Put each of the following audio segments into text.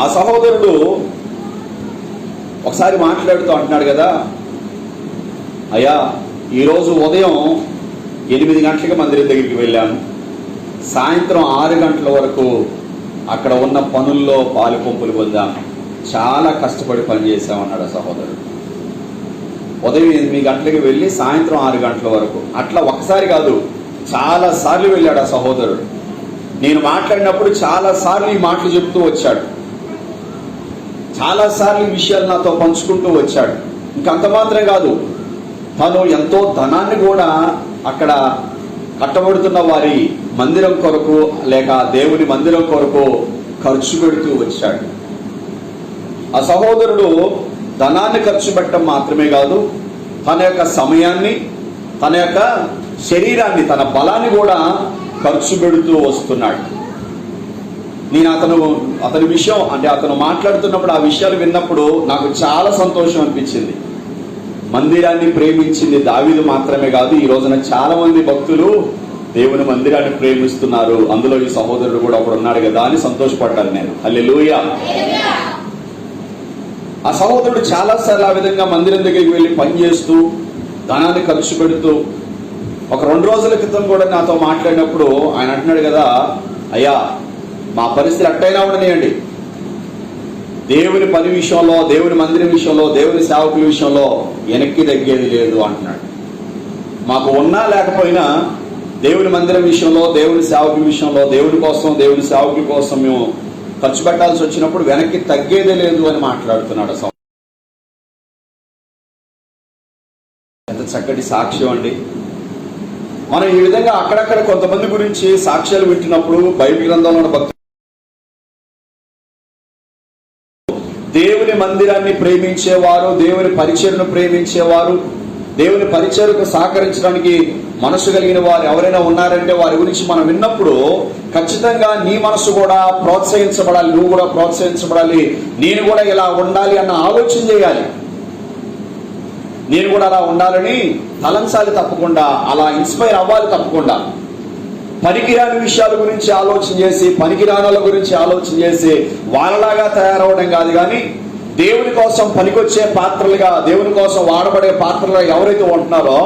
ఆ సహోదరుడు ఒకసారి మాట్లాడుతూ అంటున్నాడు కదా అయ్యా ఈరోజు ఉదయం ఎనిమిది గంటలకి మందిరం దగ్గరికి వెళ్ళాను. సాయంత్రం ఆరు గంటల వరకు అక్కడ ఉన్న పనుల్లో పాలు పంపులు పొందాం చాలా కష్టపడి పనిచేసామన్నాడు ఆ సహోదరుడు. ఉదయం ఎనిమిది గంటలకి వెళ్ళి సాయంత్రం ఆరు గంటల వరకు అట్లా ఒకసారి కాదు చాలా సార్లు వెళ్ళాడు ఆ సహోదరుడు. నేను మాట్లాడినప్పుడు చాలా సార్లు ఈ మాటలు చెప్తూ వచ్చాడు. చాలాసార్లు ఈ విషయాలు నాతో పంచుకుంటూ వచ్చాడు. ఇంకంత మాత్రం కాదు తను ఎంతో ధనాన్ని కూడా అక్కడ కట్టబడుతున్న వారి మందిరం కొరకు లేక దేవుని మందిరం కొరకు ఖర్చు పెడుతూ వచ్చాడు. ఆ సహోదరుడు ధనాన్ని ఖర్చు పెట్టడం మాత్రమే కాదు తన యొక్క సమయాన్ని తన యొక్క శరీరాన్ని తన బలాన్ని కూడా ఖర్చు పెడుతూ వస్తున్నాడు. నేను అతను అతని విషయం అంటే అతను మాట్లాడుతున్నప్పుడు ఆ విషయాలు విన్నప్పుడు నాకు చాలా సంతోషం అనిపించింది. మందిరాన్ని ప్రేమించింది దావీదు మాత్రమే కాదు ఈ రోజున చాలా మంది భక్తులు దేవుని మందిరాన్ని ప్రేమిస్తున్నారు. అందులో ఈ సహోదరుడు కూడా ఒకడు ఉన్నాడు కదా అని సంతోషపడ్డాను నేను. హల్లెలూయా. ఆ సహోదరుడు చాలాసార్లు ఆ విధంగా మందిరం దగ్గరికి వెళ్ళి పనిచేస్తూ ధనాన్ని ఖర్చు పెడుతూ ఒక రెండు రోజుల క్రితం కూడా నాతో మాట్లాడినప్పుడు ఆయన అంటున్నాడు కదా అయ్యా మా పరిస్థితి అట్టైనా ఉండనియండి. దేవుని పని విషయంలో దేవుని మందిరం విషయంలో దేవుని సేవకుల విషయంలో వెనక్కి తగ్గేది లేదు అంటున్నాడు. మాకు ఉన్నా లేకపోయినా దేవుని మందిరం విషయంలో దేవుని సేవకుల విషయంలో దేవుని కోసం దేవుని సేవకుల కోసం మేము ఖర్చు పెట్టాల్సి వచ్చినప్పుడు వెనక్కి తగ్గేదే లేదు అని మాట్లాడుతున్నాడు ఎంత చక్కటి సాక్ష్యం అండి. మనం ఈ విధంగా అక్కడక్కడ కొంతమంది గురించి సాక్ష్యాలు వింటున్నప్పుడు బైబిల్ గ్రంథంలో ఉన్న భక్తులు మందిరాన్ని ప్రేమించేవారు దేవుని పరిచయను ప్రేమించేవారు దేవుని పరిచయకు సహకరించడానికి మనసు కలిగిన వారు ఎవరైనా ఉన్నారంటే వారి గురించి మనం విన్నప్పుడు ఖచ్చితంగా నీ మనసు కూడా ప్రోత్సహించబడాలి నువ్వు కూడా ప్రోత్సహించబడాలి నేను కూడా ఇలా ఉండాలి అన్న ఆలోచన చేయాలి. నేను కూడా అలా ఉండాలని తలంచాలి తప్పకుండా అలా ఇన్స్పైర్ అవ్వాలి తప్పకుండా. పనికిరాని విషయాల గురించి ఆలోచన చేసి పనికిరాణాల గురించి ఆలోచన చేసి వాళ్ళలాగా తయారవడం కాదు కానీ దేవుని కోసం పనికొచ్చే పాత్రలుగా దేవుని కోసం వాడబడే పాత్రలుగా ఎవరైతే ఉంటున్నారో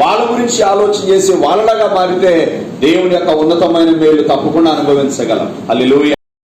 వాళ్ళ గురించి ఆలోచన చేసి వాళ్ళలాగా మారితే దేవుని యొక్క ఉన్నతమైన మేలు తప్పకుండా అనుభవించగలం. అల్లి